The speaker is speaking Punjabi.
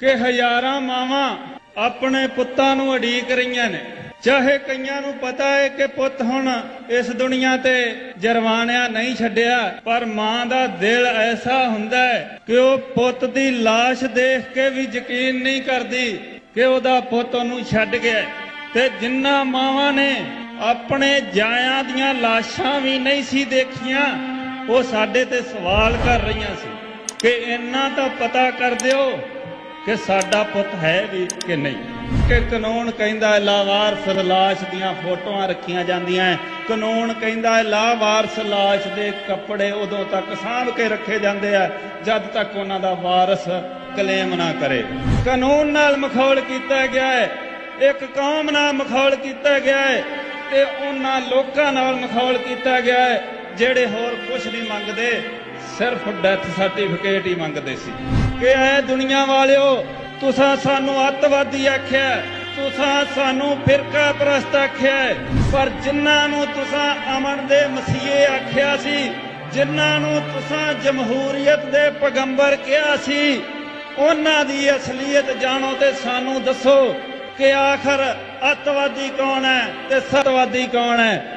ਕਿ ਹਜ਼ਾਰਾਂ ਮਾਵਾਂ ਆਪਣੇ ਪੁੱਤਾਂ ਨੂੰ ਅਡੀਕ ਰਹੀਆਂ ਨੇ। ਚਾਹੇ ਕਈਆਂ ਨੂੰ ਪਤਾ ਹੈ ਕਿ ਪੁੱਤ ਹੁਣ ਇਸ ਦੁਨੀਆ ਤੇ ਜਰਵਾਣਿਆ ਨਹੀਂ ਛੱਡਿਆ, ਪਰ ਮਾਂ ਦਾ ਦਿਲ ਐਸਾ ਹੁੰਦਾ ਹੈ ਕਿ ਉਹ ਪੁੱਤ ਦੀ লাশ ਦੇਖ ਕੇ ਵੀ ਯਕੀਨ ਨਹੀਂ ਕਰਦੀ ਕਿ ਉਹਦਾ ਪੁੱਤ ਉਹਨੂੰ ਛੱਡ ਗਿਆ। ਤੇ ਜਿੰਨਾ ਮਾਵਾਂ ਨੇ ਆਪਣੇ ਜਾਇਆਂ ਦੀਆਂ ਲਾਸ਼ਾਂ ਵੀ ਨਹੀਂ ਸੀ ਦੇਖੀਆਂ, ਉਹ ਸਾਡੇ ਤੇ ਸਵਾਲ ਕਰ ਰਹੀਆਂ ਸੀ ਕਿ ਇੰਨਾ ਤਾਂ ਪਤਾ ਕਰ ਦਿਓ ਕਿ ਸਾਡਾ ਪੁੱਤ ਹੈ ਵੀ ਕਿ ਨਹੀਂ। ਕਿ ਕਾਨੂੰਨ ਕਹਿੰਦਾ ਹੈ, ਲਾਵਾਰਸ ਲਾਸ਼ ਦੀਆਂ ਫੋਟੋਆਂ ਰੱਖੀਆਂ ਜਾਂਦੀਆਂ ਹੈ। ਕਾਨੂੰਨ ਕਹਿੰਦਾ ਹੈ, ਲਾਵਾਰਸ ਲਾਸ਼ ਦੇ ਕੱਪੜੇ ਉਦੋਂ ਤੱਕ ਸਾਂਭ ਕੇ ਰੱਖੇ ਜਾਂਦੇ ਆ, ਜਦ ਤੱਕ ਉਹਨਾਂ ਦਾ ਵਾਰਸ ਕਲੇਮ ਨਾ ਕਰੇ। ਕਾਨੂੰਨ ਨਾਲ ਮਖੌਲ ਕੀਤਾ ਗਿਆ ਹੈ, ਇੱਕ ਕੌਮ ਨਾਲ ਮਖੌਲ ਕੀਤਾ ਗਿਆ ਹੈ ਤੇ ਉਹਨਾਂ ਲੋਕਾਂ ਨਾਲ ਮਖੌਲ ਕੀਤਾ ਗਿਆ ਹੈ। ਜਿਹੜੇ ਹੋਰ ਕੁਝ ਨਹੀਂ ਮੰਗਦੇ, ਸਿਰਫ ਡੈਥ ਸਰਟੀਫਿਕੇਟ ਹੀ ਮੰਗਦੇ ਸੀ। ਕਿ ਐ ਦੁਨੀਆ ਵਾਲਿਓ। ਤੁਸੀਂ ਸਾਨੂੰ ਅੱਤਵਾਦੀ ਆਖਿਆ ਤੁਸੀਂ ਸਾਨੂੰ ਫਿਰਕਾ ਪ੍ਰਸਤ ਆਖਿਆ ਪਰ ਜਿਨ੍ਹਾਂ ਨੂੰ ਤੁਸੀਂ ਅਮਨ ਦੇ ਮਸੀਹੇ ਆਖਿਆ ਸੀ ਜਿਨ੍ਹਾਂ ਨੂੰ ਤੁਸੀਂ ਜਮਹੂਰੀਅਤ ਦੇ ਪੈਗੰਬਰ ਕਿਹਾ ਸੀ, ਉਹਨਾਂ ਦੀ ਅਸਲੀਅਤ ਜਾਣੋ ਤੇ ਸਾਨੂੰ ਦੱਸੋ ਕਿ ਆਖਰ ਅੱਤਵਾਦੀ ਕੌਣ ਹੈ ਤੇ ਸਤਵਾਦੀ ਕੌਣ ਹੈ।